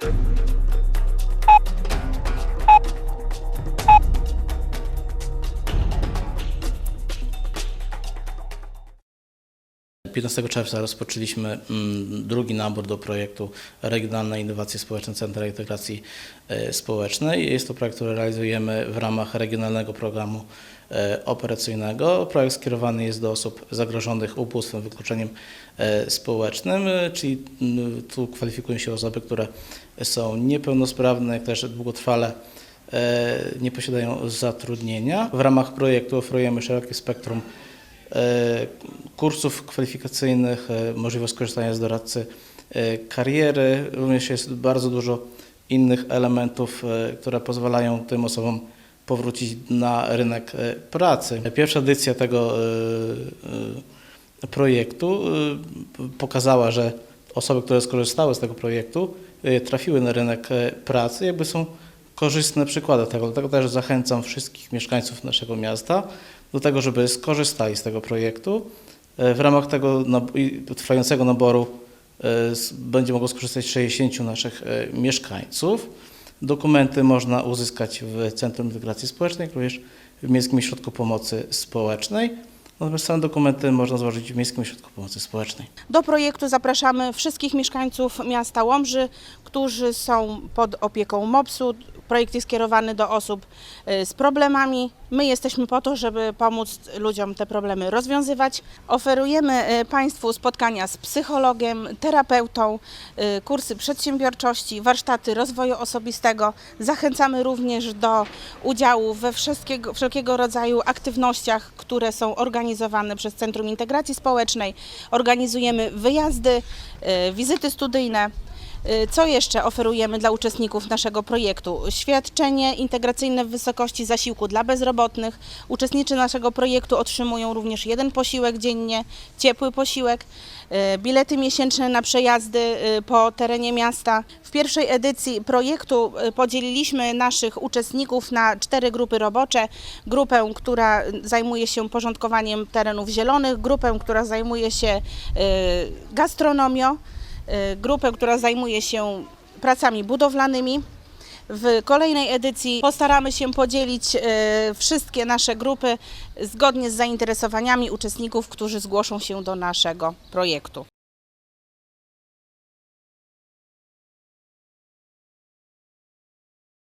Thank you. 15 czerwca rozpoczęliśmy mm, drugi nabór do projektu Regionalne Innowacje Społeczne Centra Integracji e, Społecznej. Jest to projekt, który realizujemy w ramach Regionalnego Programu e, Operacyjnego. Projekt skierowany jest do osób zagrożonych ubóstwem, wykluczeniem e, społecznym, czyli mm, tu kwalifikują się osoby, które są niepełnosprawne, jak też długotrwale nie posiadają zatrudnienia. W ramach projektu oferujemy szerokie spektrum kursów kwalifikacyjnych, e, możliwość skorzystania z doradcy e, kariery. Również jest bardzo dużo innych elementów, e, które pozwalają tym osobom powrócić na rynek e, pracy. Pierwsza edycja tego e, e, projektu e, pokazała, że osoby, które skorzystały z tego projektu, e, trafiły na rynek e, pracy, jakby są korzystne przykłady tego. Dlatego też zachęcam wszystkich mieszkańców naszego miasta do tego, żeby skorzystali z tego projektu. E, W ramach tego i trwającego naboru e, będzie mogło skorzystać 60 naszych e, mieszkańców. Dokumenty można uzyskać w Centrum Integracji Społecznej, również w Miejskim Ośrodku Pomocy Społecznej. Natomiast same dokumenty można złożyć w Miejskim Ośrodku Pomocy Społecznej. Do projektu zapraszamy wszystkich mieszkańców miasta Łomży, którzy są pod opieką MOPS-u. Projekt jest skierowany do osób y, z problemami. My jesteśmy po to, żeby pomóc ludziom te problemy rozwiązywać. Oferujemy y, Państwu spotkania z psychologiem, terapeutą, y, kursy przedsiębiorczości, warsztaty rozwoju osobistego. Zachęcamy również do udziału we wszelkiego rodzaju aktywnościach, które są organizowane przez Centrum Integracji Społecznej. Organizujemy wyjazdy, y, wizyty studyjne. Y, Co jeszcze oferujemy dla uczestników naszego projektu? Świadczenie integracyjne w wysokości zasiłku dla bezrobotnych. Uczestnicy naszego projektu otrzymują również jeden posiłek dziennie, ciepły posiłek, y, bilety miesięczne na przejazdy y, po terenie miasta. W pierwszej edycji projektu podzieliliśmy naszych uczestników na cztery grupy robocze. Grupę, która zajmuje się porządkowaniem terenów zielonych, grupę, która zajmuje się gastronomią, grupę, która zajmuje się pracami budowlanymi. W kolejnej edycji postaramy się podzielić y, wszystkie nasze grupy zgodnie z zainteresowaniami uczestników, którzy zgłoszą się do naszego projektu.